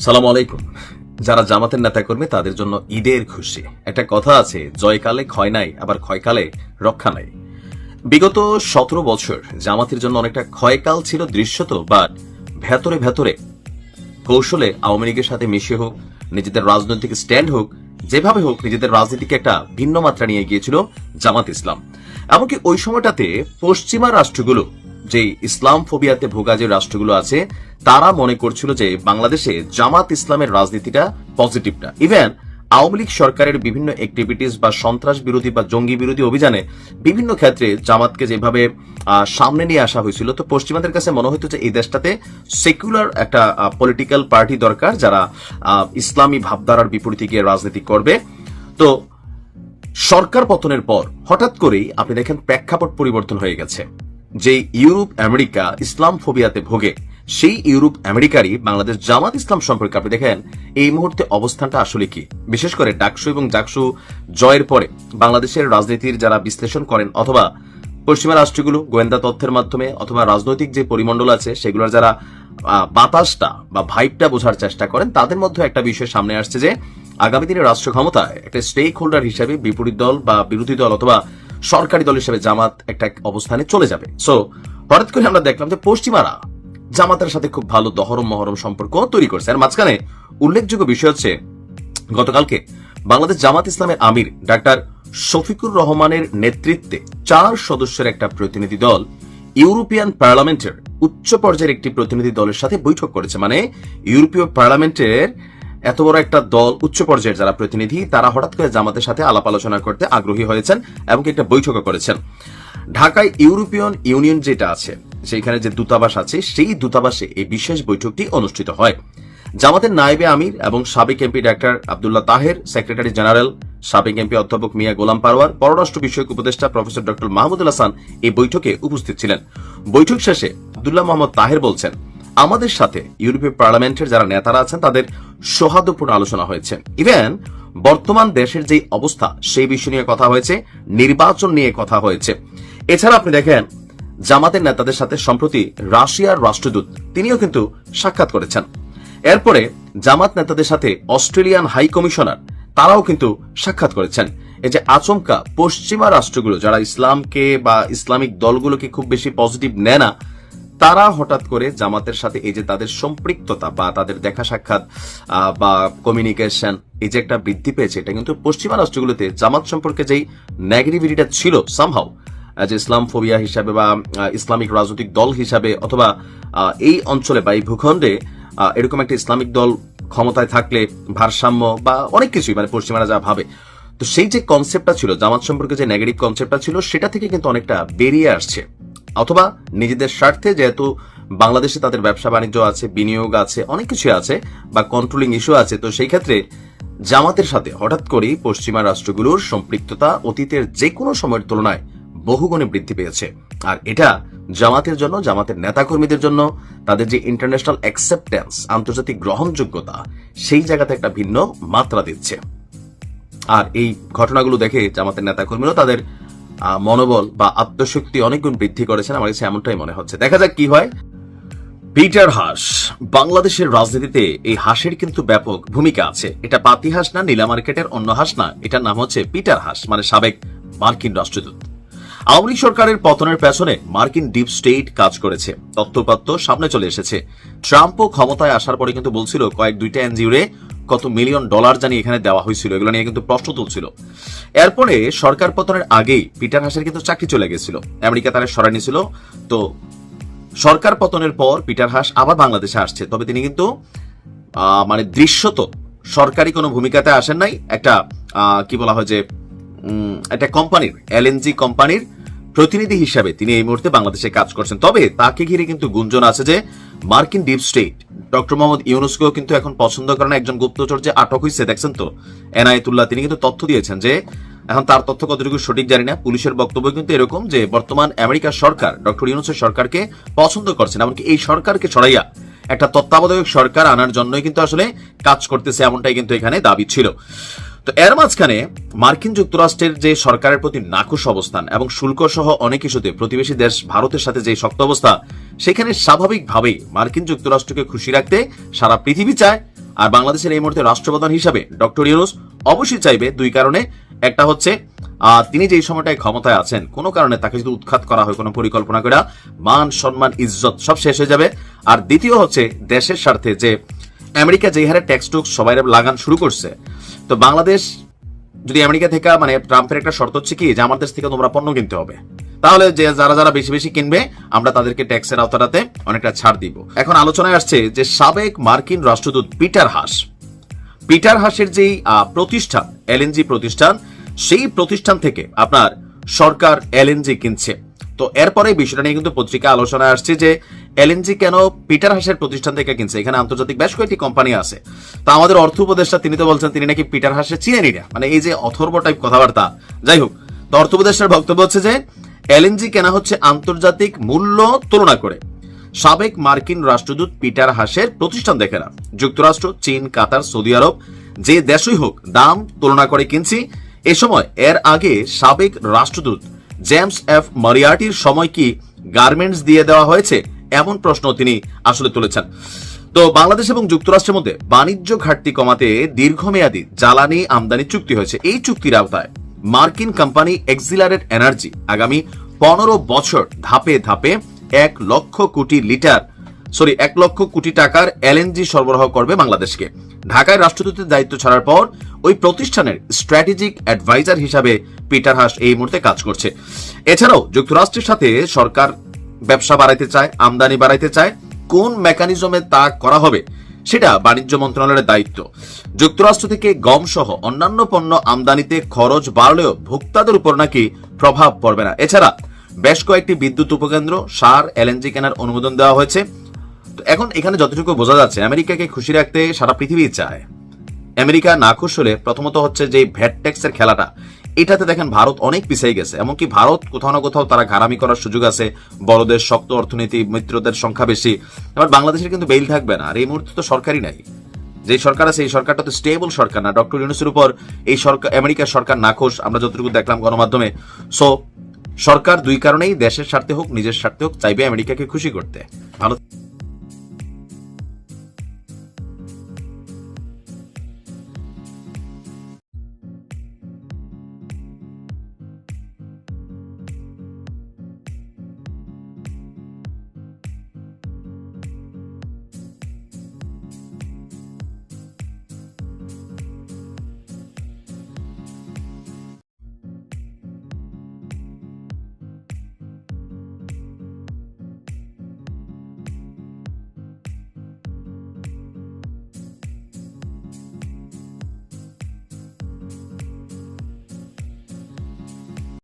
সালাম আলাইকুম। যারা জামাতের নেতা নেতাকর্মী, তাদের জন্য ঈদের খুশি। একটা কথা আছে, জয়কালে ক্ষয় নাই, আবার ক্ষয়কালে রক্ষা নাই। বিগত সতেরো বছর জামাতের জন্য অনেকটা ক্ষয়কাল ছিল দৃশ্যত বাট ভেতরে ভেতরে কৌশলে আওয়ামী লীগের সাথে মিশে হোক, নিজেদের রাজনৈতিক স্ট্যান্ড হোক, যেভাবে হোক, নিজেদের রাজনীতিকে একটা ভিন্ন মাত্রা নিয়ে গিয়েছিল জামাত ইসলাম। এমনকি ওই সময়টাতে পশ্চিমা রাষ্ট্রগুলো যে ইসলাম ফোবিয়াতে ভোগা যে রাষ্ট্রগুলো আছে, তারা মনে করছিল যে বাংলাদেশে জামাত ইসলামের রাজনীতিটা পজিটিভ না। ইভেন আওয়ামী লীগ সরকারের বিভিন্ন অ্যাক্টিভিটিস বা সন্ত্রাস বিরোধী বা জঙ্গি বিরোধী অভিযানে বিভিন্ন ক্ষেত্রে জামাতকে যেভাবে সামনে নিয়ে আসা হয়েছিল, তো পশ্চিমাদের কাছে মনে হতো যে এই দেশটাতে সেকুলার একটা পলিটিক্যাল পার্টি দরকার যারা ইসলামী ভাবধারার বিপরীতে গিয়ে রাজনীতি করবে। তো সরকার পতনের পর হঠাৎ করেই আপনি দেখেন প্রেক্ষাপট পরিবর্তন হয়ে গেছে। যে ইউরোপ, আমেরিকা, ইসলাম ফোবিয়াতে ভোগে, সেই ইউরোপ, আমেরিকারই বাংলাদেশ জামাত ইসলাম সম্পর্কে আপনি দেখেন, এই মুহূর্তে অবস্থানটা আসলে কি? বিশেষ করে ডাকসু এবং জাকসু জয়ের পরে বাংলাদেশের রাজনীতির যারা বিশ্লেষণ করেন অথবা পশ্চিমা রাষ্ট্রগুলো, গোয়েন্দা তথ্যের মাধ্যমে অথবা রাজনৈতিক যে পরিমণ্ডল আছে, সেগুলোর যারা বাতাসটা বা ভাইবটা বোঝার চেষ্টা করেন, তাদের মধ্যে একটা বিষয় সামনে আসছে যে, আগামী দিনে রাষ্ট্র ক্ষমতায় একটা স্টেক হোল্ডার হিসেবে বিপরীত দল বা বিরোধী দল অথবা সরকারি দল হিসেবে জামাত একটা অবস্থানে চলে যাবে। সো হঠাৎ করে আমরা দেখলাম যে পশ্চিমারা জামাতের সাথে খুব ভালো দহরম মহরম সম্পর্ক তৈরি করছে। আর মাঝখানে উল্লেখযোগ্য বিষয় হচ্ছে, গতকালকে বাংলাদেশ জামাত ইসলামের আমির ডাক্তার শফিকুর রহমানের নেতৃত্বে চার সদস্যের একটা প্রতিনিধি দল ইউরোপিয়ান পার্লামেন্টের উচ্চ পর্যায়ের একটি প্রতিনিধি দলের সাথে বৈঠক করেছে। মানে ইউরোপীয় পার্লামেন্টের এত বড় একটা দল, উচ্চ পর্যায়ের যারা প্রতিনিধি, তারা হঠাৎ করে জামাতের সাথে আলাপ আলোচনা করতে আগ্রহী হয়েছেন এবং একটা বৈঠকও করেছেন। ঢাকায় ইউরোপিয়ান ইউনিয়ন যেটা আছে, সেইখানে যে দূতাবাস আছে, সেই দূতাবাসে এই বিশেষ বৈঠকটি অনুষ্ঠিত হয়। জামাতের নায়েবে আমির এবং সাবেক MP doctor Abdullah Taher, secretary general সাবেক এমপি অধ্যাপক মিয়া গোলাম পারওয়ার পররাষ্ট্র বিষয়ক উপদেষ্টা প্রফেসর ডক্টর মাহমুদুল হাসান এই বৈঠকে উপস্থিত ছিলেন। বৈঠক শেষে আব্দুল্লাহ মোহাম্মদ তাহের বলছেন আমাদের সাথে ইউরোপীয় পার্লামেন্টের যারা নেতারা আছেন, তাদের সৌহার্দ্যপূর্ণ আলোচনা হয়েছে। ইভেন বর্তমান দেশের যে অবস্থা, সেই বিষয় নিয়ে কথা হয়েছে, নির্বাচন নিয়ে কথা হয়েছে। এছাড়া আপনি দেখেন, জামাতের নেতাদের সাথে সম্প্রতি রাশিয়ার রাষ্ট্রদূত, তিনিও কিন্তু সাক্ষাৎ করেছেন। এরপরে জামাত নেতাদের সাথে অস্ট্রেলিয়ান হাই কমিশনার, তারাও কিন্তু সাক্ষাৎ করেছেন। এই যে আচমকা পশ্চিমা রাষ্ট্রগুলো, যারা ইসলামকে বা ইসলামিক দলগুলোকে খুব বেশি পজিটিভ নেয় না তারা হঠাৎ করে জামাতের সাথে এই যে তাদের সম্পৃক্ততা বা তাদের দেখা সাক্ষাৎ বা কমিউনিকেশন এই যে একটা বৃদ্ধি পেয়েছে, এটা কিন্তু পশ্চিমা রাষ্ট্রগুলোতে জামাত সম্পর্কে যেই নেগেটিভিটিটা ছিল সামহাও যে ইসলাম ফোবিয়া হিসাবে বা ইসলামিক রাজনৈতিক দল হিসাবে অথবা এই অঞ্চলে বা এই ভূখণ্ডে এরকম একটা ইসলামিক দল ক্ষমতায় থাকলে ভারসাম্য বা অনেক কিছুই মানে পশ্চিমারা যা ভাবে। তো সেই যে কনসেপ্টটা ছিল, জামাত সম্পর্কে যে নেগেটিভ কনসেপ্টটা ছিল, সেটা থেকে কিন্তু অনেকটা বেরিয়ে আসছে। অথবা নিজেদের স্বার্থে যেহেতু বাংলাদেশে তাদের ব্যবসা বাণিজ্য আছে, বিনিয়োগ আছে, অনেক কিছু আছে বা কন্ট্রোলিং ইস্যু আছে, তো সেই ক্ষেত্রে জামাতের সাথে হঠাৎ করেই পশ্চিমা রাষ্ট্রগুলোর সম্পৃক্ততা অতীতের যে কোনো সময়ের তুলনায় বহুগুণে বৃদ্ধি পেয়েছে। আর এটা জামাতের জন্য, জামাতের নেতাকর্মীদের জন্য, তাদের যে ইন্টারন্যাশনাল অ্যাকসেপ্টেন্স আন্তর্জাতিক গ্রহণযোগ্যতা, সেই জায়গাতে একটা ভিন্ন মাত্রা দিচ্ছে। আর এই ঘটনাগুলো দেখে জামাতের নেতাকর্মীরাও তাদের মনোবল বা আত্মশক্তি অনেক গুণ বৃদ্ধি করেছেন, আমার কাছে এমনটাই মনে হচ্ছে। দেখা যাক কি হয়। পিটার হাঁস, বাংলাদেশের রাজনীতিতে এই হাঁসের কিন্তু ব্যাপক ভূমিকা আছে। এটা পাতি হাঁস না, নীলা মার্কেটের অন্য হাঁস না, এটার নাম হচ্ছে পিটার হাঁস মানে সাবেক মার্কিন রাষ্ট্রদূত। আওয়ামী লীগ সরকারের পতনের পেছনে মার্কিন ডিপ স্টেট কাজ করেছে। তথ্যপাত্য সামনে চলে এসেছে। ট্রাম্পও ক্ষমতায় আসার পরে কিন্তু বলছিল, কয়েক দুইটা এনজিওরে কত মিলিয়ন ডলার জানি এখানে দেওয়া হয়েছিল, এগুলো নিয়ে কিন্তু প্রশ্ন তুলছিল। এরপরে সরকার পতনের আগেই পিটার হাসের কিন্তু চাকরি চলে গেছিল। আমেরিকা তারা সরাই নিয়েছিল। তো সরকার পতনের পর পিটার হাস আবার বাংলাদেশে আসছে। তবে তিনি কিন্তু মানে দৃশ্যত সরকারি কোনো ভূমিকাতে আসেন নাই। একটা কি বলা হয় যে একটা কোম্পানির এলএনজি কোম্পানির প্রতিনিধি হিসাবে তিনি এই মুহূর্তে বাংলাদেশে কাজ করছেন। তবে তাকে ঘিরে কিন্তু গুঞ্জন আছে যে মার্কিন ডিপ স্টেট ডক্টর মোহাম্মদ ইউনুসকেও কিন্তু এখন পছন্দ করেন একজন গুপ্তচর যে আটক হয়েছে দেখছেন তো? এনায়েতুল্লাহ, তিনি কিন্তু তথ্য দিয়েছেন যে এখন তার তথ্য কতটুকু সঠিক জানি না। পুলিশের বক্তব্য কিন্তু এরকম যে বর্তমান আমেরিকার সরকার, ডক্টর ইউনুসের সরকারকে পছন্দ করছেন, এমনকি এই সরকারকে ছড়াইয়া একটা তত্ত্বাবধায়ক সরকার আনার জন্যই কিন্তু আসলে কাজ করতেছে, এমনটাই কিন্তু এখানে দাবি ছিল। তো এর মাঝখানে মার্কিন যুক্তরাষ্ট্রের যে সরকারের প্রতি নাকুশ অবস্থান এবং শুল্ক সহ অনেক ইস্যুতে প্রতিবেশী দেশ ভারতের সাথে যে শক্ত অবস্থা সেখানে স্বাভাবিকভাবেই মার্কিন যুক্তরাষ্ট্রকে খুশি রাখতে সারা পৃথিবী চায়। আর বাংলাদেশের এই মুহূর্তে রাষ্ট্রপ্রধান হিসাবে ডক্টর ইউনুস অবশ্যই চাইবে দুই কারণে। একটা হচ্ছে আহ, তিনি যেই সময়টায় ক্ষমতায় আছেন কোনো কারণে তাকে যদি উৎখাত করা হয় কোনো পরিকল্পনা করে মান সম্মান ইজ্জত সব শেষ হয়ে যাবে। আর দ্বিতীয় হচ্ছে দেশের স্বার্থে যে আমেরিকা যে হারে ট্যাক্স টুক্স সবাই লাগান শুরু করছে তো বাংলাদেশ, যদি আমেরিকা থেকে মানে ট্রাম্পের একটা শর্ত হচ্ছে কি, যে আমার দেশ থেকে তোমরা পণ্য কিনতে হবে। তাহলে যে যারা যারা বেশি বেশি কিনবে, আমরা তাদেরকে ট্যাক্সের আওতাটাতে অনেকটা ছাড় দিব। এখন আলোচনায় আসছে যে সাবেক মার্কিন রাষ্ট্রদূত পিটার হাস, পিটার হাসের যেই প্রতিষ্ঠান এলএনজি প্রতিষ্ঠান, সেই প্রতিষ্ঠান থেকে আপনার সরকার এলএনজি কিনছে। তো এরপরে বিষয়টা নিয়ে কিন্তু পত্রিকা আলোচনায় আসছে যে এলএনজি কেন পিটার হাসের প্রতিষ্ঠান থেকে কিনছে? এখানে আন্তর্জাতিক বেশ কয়েকটি কোম্পানি আছে। তা আমাদের অর্থ উপদেষ্টা তিনি তো বলছেন, তিনি নাকি পিটার হাসের চিনেনি না। মানে এই যে অথর্ব টাইপ কথাবার্তা। যাই হোক, তো অর্থ উপদেষ্টার বক্তব্য হচ্ছে যে এলএনজি কেনা হচ্ছে আন্তর্জাতিক মূল্য তুলনা করে। সাবেক মার্কিন রাষ্ট্রদূত পিটার হাসের প্রতিষ্ঠান দেখে না যুক্তরাষ্ট্র, চীন, কাতার, সৌদি আরব, যে দেশই হোক, দাম তুলনা করে কিনছি। এ সময়, এর আগে সাবেক রাষ্ট্রদূত জেমস এফ মারিয়াটির সময় কি গার্মেন্টস দিয়ে দেওয়া হয়েছে? এমন প্রশ্ন তিনি আসলে তুলেছেন। তো বাংলাদেশ এবং যুক্তরাষ্ট্রের মধ্যে বাণিজ্য ঘাটতি কমাতে দীর্ঘমেয়াদী জ্বালানি আমদানি চুক্তি হয়েছে। এই চুক্তির আওতায় মার্কিন কোম্পানি এক্সিলারেট এনার্জি আগামী পনেরো বছর ধাপে ধাপে এক লক্ষ কোটি লিটার, সরি, এক লক্ষ কোটি টাকার এলএনজি সরবরাহ করবে বাংলাদেশকে। ঢাকায় রাষ্ট্রদূতের দায়িত্ব ছাড়ার পর ওই প্রতিষ্ঠানের স্ট্র্যাটেজিক অ্যাডভাইজার হিসাবে পিটার হাস এই মুহূর্তে কাজ করছে। এছাড়াও যুক্তরাষ্ট্রের সাথে সরকার ব্যবসা বাড়াইতে চায়, আমদানি বাড়াইতে চায়, কোন মেকানিজমে তা করা হবে সেটা বাণিজ্য মন্ত্রণালয়ের দায়িত্ব। যুক্তরাষ্ট্র থেকে গম সহ অন্যান্য পণ্য আমদানিতে খরচ বাড়লেও ভোক্তাদের উপর নাকি প্রভাব পড়বে না। এছাড়া বেশ কয়েকটি বিদ্যুৎ উপকেন্দ্র, সার, এলএনজি কেনার অনুমোদন দেওয়া হয়েছে। এখন এখানে যতটুকু বোঝা যাচ্ছে, আমেরিকাকে খুশি রাখতে সারা পৃথিবী চায়। আমেরিকা নাখুশ হলে প্রথমত হচ্ছে যে ভ্যাট ট্যাক্সের খেলাটা, এটাতে দেখেন ভারত অনেক পিছিয়ে গেছে। এমনকি ভারত কোথাও না কোথাও তারা ঘারামি করার সুযোগ আছে, বড়দের শক্ত অর্থনীতি, মিত্রদের সংখ্যা বেশি। এবার বাংলাদেশের কিন্তু বেইল থাকবে না, আর এই মুহূর্তে তো সরকারই নাই। যে সরকার আছে, এই সরকারটা তো স্টেবল সরকার না। ডক্টর ইউনুসের উপর এই সরকার, আমেরিকার সরকার নাখোশ আমরা যতটুকু দেখলাম গণমাধ্যমে। সো সরকার দুই কারণেই দেশের স্বার্থে হোক, নিজের স্বার্থে হোক, চাইবে আমেরিকাকে খুশি করতে। ভালো